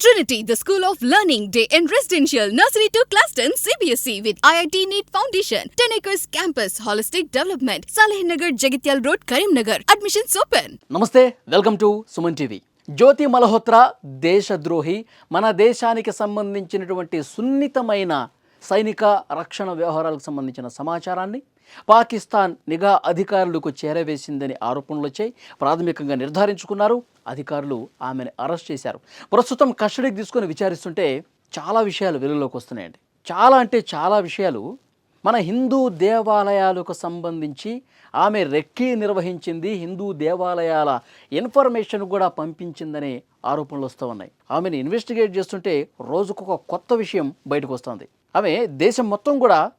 Trinity, the School of Learning, Day and Residential, Nursery to Class 10, CBSE with IIT NEET Foundation, 10 acres campus, holistic development, Saleh Nagar, Jagityal Road, Karimnagar. Admissions open. Namaste, welcome to Suman TV. జ్యోతి మల్హోత్రా దేశద్రోహి మన దేశానికి సంబంధించినటువంటి సున్నితమైన సైనిక రక్షణ వ్యవహారాలకు సంబంధించిన సమాచారాన్ని పాకిస్తాన్ నిఘా అధికారులకు చేరవేసిందని ఆరోపణలు వచ్చాయి. ప్రాథమికంగా నిర్ధారించుకున్నారు. అధికారులు ఆమెను అరెస్ట్ చేశారు. ప్రస్తుతం కస్టడీకి తీసుకొని విచారిస్తుంటే చాలా విషయాలు వెలుగులోకి వస్తున్నాయండి. చాలా అంటే చాలా విషయాలు. మన హిందూ దేవాలయాలకు సంబంధించి ఆమె రెక్కీ నిర్వహించింది. హిందూ దేవాలయాల ఇన్ఫర్మేషన్ కూడా పంపించిందనే ఆరోపణలు వస్తూ ఉన్నాయి. ఆమెను ఇన్వెస్టిగేట్ చేస్తుంటే రోజుకొక కొత్త విషయం బయటకు వస్తుంది. ఆమె దేశం మొత్తం కూడా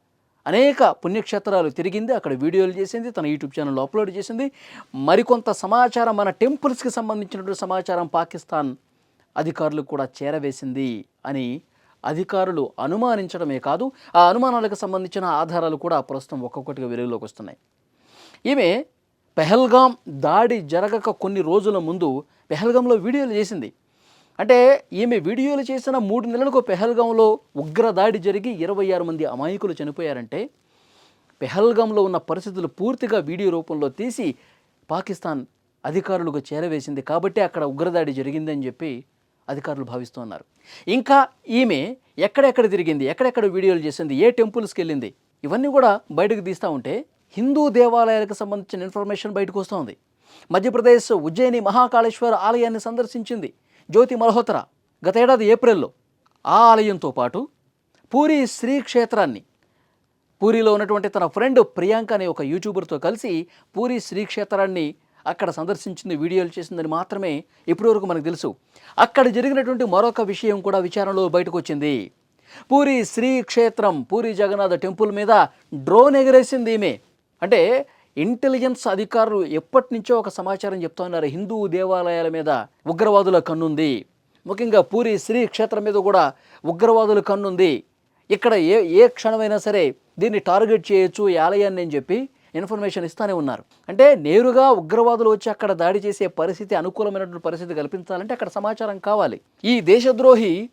అనేక పుణ్యక్షేత్రాలు తిరిగింది. అక్కడ వీడియోలు చేసింది. తన యూట్యూబ్ ఛానల్లో అప్లోడ్ చేసింది. మరికొంత సమాచారం మన టెంపుల్స్కి సంబంధించినటువంటి సమాచారం పాకిస్తాన్ అధికారులకు కూడా చేరవేసింది అని అధికారులు అనుమానించడమే కాదు ఆ అనుమానాలకు సంబంధించిన ఆధారాలు కూడా ప్రస్తుతం ఒక్కొక్కటిగా వెలుగులోకి వస్తున్నాయి. ఈమె పెహల్గాం దాడి జరగక కొన్ని రోజుల ముందు పెహల్గాంలో వీడియోలు చేసింది. అంటే ఈమె వీడియోలు చేసిన మూడు నెలలకు పెహల్గాంలో ఉగ్రదాడి జరిగి ఇరవై ఆరు మంది అమాయకులు చనిపోయారంటే పెహల్గాంలో ఉన్న పరిస్థితులు పూర్తిగా వీడియో రూపంలో తీసి పాకిస్తాన్ అధికారులకు చేరవేసింది కాబట్టి అక్కడ ఉగ్రదాడి జరిగిందని చెప్పి అధికారులు భావిస్తున్నారు. ఇంకా ఈమె ఎక్కడెక్కడ తిరిగింది ఎక్కడెక్కడ వీడియోలు చేసింది ఏ టెంపుల్స్కి వెళ్ళింది ఇవన్నీ కూడా బయటకు తీస్తూ ఉంటే హిందూ దేవాలయాలకు సంబంధించిన ఇన్ఫర్మేషన్ బయటకు వస్తుంది. మధ్యప్రదేశ్ ఉజ్జయిని మహాకాళేశ్వర ఆలయాన్ని సందర్శించింది. జ్యోతి మల్హోత్రా గత ఏడాది ఏప్రిల్లో ఆ ఆలయంతో పాటు పూరి శ్రీ క్షేత్రాన్ని పూరిలో ఉన్నటువంటి తన ఫ్రెండ్ ప్రియాంక అనే ఒక యూట్యూబర్తో కలిసి పూరి శ్రీ క్షేత్రాన్ని అక్కడ సందర్శించింది వీడియోలు చేసిందని మాత్రమే ఇప్పటివరకు మనకు తెలుసు. అక్కడ జరిగినటువంటి మరొక విషయం కూడా విచారణలో బయటకు వచ్చింది. పూరి శ్రీ క్షేత్రం పూరి జగన్నాథ టెంపుల్ మీద డ్రోన్ ఎగరేసింది ఈమె. అంటే ఇంటెలిజెన్స్ అధికారులు ఎప్పటి నుంచో ఒక సమాచారం చెప్తా ఉన్నారు. హిందూ దేవాలయాల మీద ఉగ్రవాదుల కన్నుంది. ముఖ్యంగా పూరి శ్రీ క్షేత్రం మీద కూడా ఉగ్రవాదుల కన్నుంది. ఇక్కడ ఏ ఏ క్షణమైనా సరే దీన్ని టార్గెట్ చేయొచ్చు ఈ ఆలయాన్ని అని చెప్పి ఇన్ఫర్మేషన్ ఇస్తానే ఉన్నారు. అంటే నేరుగా ఉగ్రవాదులు వచ్చి అక్కడ దాడి చేసే పరిస్థితి అనుకూలమైనటువంటి పరిస్థితి కల్పించాలంటే అక్కడ సమాచారం కావాలి. ఈ దేశద్రోహి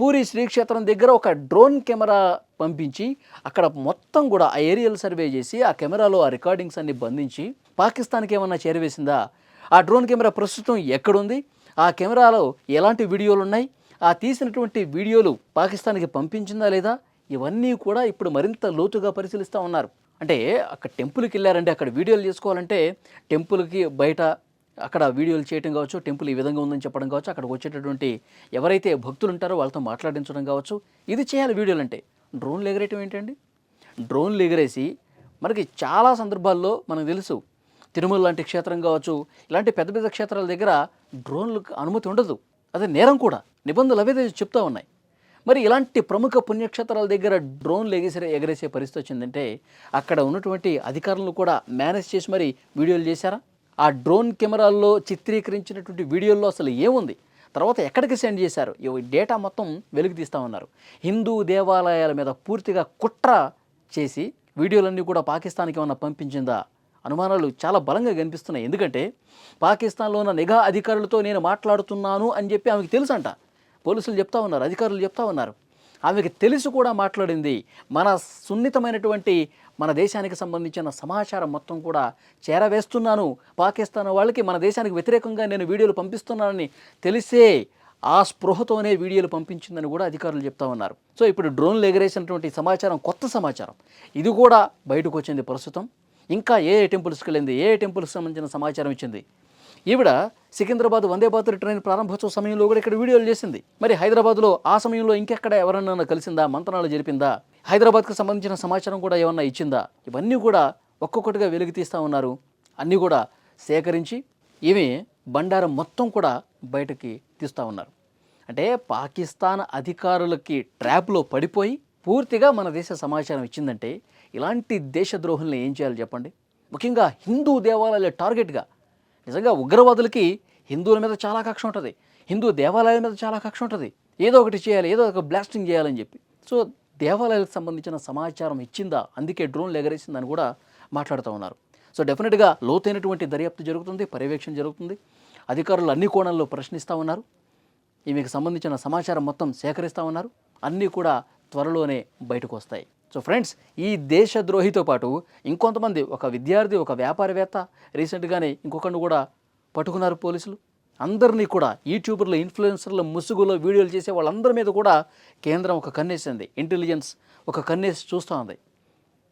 పూరి శ్రీక్షేత్రం దగ్గర ఒక డ్రోన్ కెమెరా పంపించి అక్కడ మొత్తం కూడా ఆ ఏరియల్ సర్వే చేసి ఆ కెమెరాలో ఆ రికార్డింగ్స్ అన్ని బంధించి పాకిస్తాన్కి ఏమన్నా చేరవేసిందా? ఆ డ్రోన్ కెమెరా ప్రస్తుతం ఎక్కడుంది? ఆ కెమెరాలో ఎలాంటి వీడియోలు ఉన్నాయి ఆ తీసినటువంటి వీడియోలు పాకిస్తాన్కి పంపించిందా లేదా? ఇవన్నీ కూడా ఇప్పుడు మరింత లోతుగా పరిశీలిస్తూ ఉన్నారు. అంటే అక్కడ టెంపుల్కి వెళ్ళారంటే అక్కడ వీడియోలు చేసుకోవాలంటే టెంపుల్కి బయట అక్కడ వీడియోలు చేయడం కావచ్చు టెంపుల్ ఈ విధంగా ఉందని చెప్పడం కావచ్చు అక్కడికి వచ్చేటటువంటి ఎవరైతే భక్తులు ఉంటారో వాళ్ళతో మాట్లాడించడం కావచ్చు ఇది చేయాలి వీడియోలు అంటే. డ్రోన్లు ఎగరేయటం ఏంటండి? డ్రోన్లు ఎగరేసి మనకి చాలా సందర్భాల్లో మనకు తెలుసు తిరుమల లాంటి క్షేత్రం కావచ్చు ఇలాంటి పెద్ద పెద్ద క్షేత్రాల దగ్గర డ్రోన్లకు అనుమతి ఉండదు. అదే నేరం కూడా. నిబంధనలు అవే చెప్తూ ఉన్నాయి. మరి ఇలాంటి ప్రముఖ పుణ్యక్షేత్రాల దగ్గర డ్రోన్లు ఎగేసే ఎగరేసే పరిస్థితి వచ్చిందంటే అక్కడ ఉన్నటువంటి అధికారులను కూడా మేనేజ్ చేసి మరి వీడియోలు చేశారా? ఆ డ్రోన్ కెమెరాల్లో చిత్రీకరించినటువంటి వీడియోల్లో అసలు ఏముంది? తర్వాత ఎక్కడికి సెండ్ చేశారు? ఈ డేటా మొత్తం వెలుగు తీస్తామన్నారు హిందూ దేవాలయాల మీద పూర్తిగా కుట్ర చేసి వీడియోలన్నీ కూడా పాకిస్తాన్కి ఏమన్నా పంపించిందా? అనుమానాలు చాలా బలంగా కనిపిస్తున్నాయి. ఎందుకంటే పాకిస్తాన్లో ఉన్న నిఘా అధికారులతో నేను మాట్లాడుతున్నాను అని చెప్పి ఆమెకు తెలుసంట. పోలీసులు చెప్తా ఉన్నారు అధికారులు చెప్తా ఉన్నారు. ఆమెకి తెలిసి కూడా మాట్లాడింది. మన సున్నితమైనటువంటి మన దేశానికి సంబంధించిన సమాచారం మొత్తం కూడా చేరవేస్తున్నాను. పాకిస్తాన్ వాళ్ళకి మన దేశానికి వ్యతిరేకంగా నేను వీడియోలు పంపిస్తున్నానని తెలిసే ఆ స్పృహతోనే వీడియోలు పంపించిందని కూడా అధికారులు చెప్తా ఉన్నారు. సో ఇప్పుడు డ్రోన్లు ఎగరేసినటువంటి సమాచారం కొత్త సమాచారం. ఇది కూడా బయటకు వచ్చింది ప్రస్తుతం. ఇంకా ఏ ఏ టెంపుల్స్కి వెళ్ళింది? ఏ ఏ టెంపుల్స్కి సంబంధించిన సమాచారం ఇచ్చింది? ఈవిడ సికింద్రాబాద్ వందే భారత్ ట్రైన్ ప్రారంభోత్సవ సమయంలో కూడా ఇక్కడ వీడియోలు చేసింది. మరి హైదరాబాద్లో ఆ సమయంలో ఇంకెక్కడ ఎవరన్నా కలిసిందా? మంత్రాలు జరిపిందా? హైదరాబాద్కు సంబంధించిన సమాచారం కూడా ఏమన్నా ఇచ్చిందా? ఇవన్నీ కూడా ఒక్కొక్కటిగా వెలుగు తీస్తూ ఉన్నారు. అన్నీ కూడా సేకరించి ఇవి బండారం మొత్తం కూడా బయటకి తీస్తూ ఉన్నారు. అంటే పాకిస్తాన్ అధికారులకి ట్రాప్లో పడిపోయి పూర్తిగా మన దేశ సమాచారం ఇచ్చిందంటే ఇలాంటి దేశద్రోహుల్ని ఏం చేయాలి చెప్పండి? ముఖ్యంగా హిందూ దేవాలయాల టార్గెట్గా నిజంగా ఉగ్రవాదులకి హిందువుల మీద చాలా కక్ష ఉంటుంది. హిందూ దేవాలయాల మీద చాలా కక్ష ఉంటుంది. ఏదో ఒకటి చేయాలి ఏదో ఒక బ్లాస్టింగ్ చేయాలని చెప్పి. సో దేవాలయాలకు సంబంధించిన సమాచారం ఇచ్చిందా? అందుకే డ్రోన్లు ఎగరేసిందని కూడా మాట్లాడుతూ ఉన్నారు. సో డెఫినెట్గా లోతైనటువంటి దర్యాప్తు జరుగుతుంది పర్యవేక్షణ జరుగుతుంది. అధికారులు అన్ని కోణాల్లో ప్రశ్నిస్తూ ఉన్నారు. ఈమెకు సంబంధించిన సమాచారం మొత్తం సేకరిస్తూ ఉన్నారు. అన్నీ కూడా త్వరలోనే బయటకు వస్తాయి. సో ఫ్రెండ్స్ ఈ దేశద్రోహితో పాటు ఇంకొంతమంది ఒక విద్యార్థి ఒక వ్యాపారవేత్త రీసెంట్గానే ఇంకొకరిని కూడా పట్టుకున్నారు పోలీసులు. అందరినీ కూడా యూట్యూబర్లు ఇన్ఫ్లుయెన్సర్లు ముసుగులో వీడియోలు చేసే వాళ్ళందరి మీద కూడా కేంద్రం ఒక కన్నేసింది. ఇంటెలిజెన్స్ ఒక కన్నేసి చూస్తూ ఉంది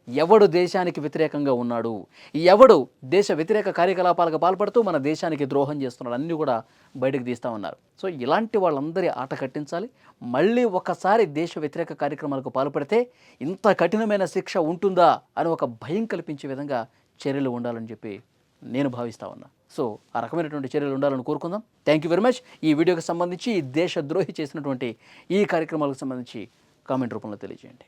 ఎవడు దేశానికి వ్యతిరేకంగా ఉన్నాడు? ఎవడు దేశ వ్యతిరేక కార్యకలాపాలకు పాల్పడుతూ మన దేశానికి ద్రోహం చేస్తున్నాడు? అన్నీ కూడా బయటకు తీస్తూ ఉన్నారు. సో ఇలాంటి వాళ్ళందరి ఆట కట్టించాలి. మళ్ళీ ఒకసారి దేశ వ్యతిరేక కార్యక్రమాలకు పాల్పడితే ఇంత కఠినమైన శిక్ష ఉంటుందా అని ఒక భయం కల్పించే విధంగా చర్యలు ఉండాలని చెప్పి నేను భావిస్తా ఉన్నా. సో ఆ రకమైనటువంటి చర్యలు ఉండాలని కోరుకుందాం. థ్యాంక్ యూ వెరీ మచ్ ఈ వీడియోకి సంబంధించి ఈ దేశద్రోహి చేసినటువంటి ఈ కార్యక్రమాలకు సంబంధించి కామెంట్ రూపంలో తెలియజేయండి.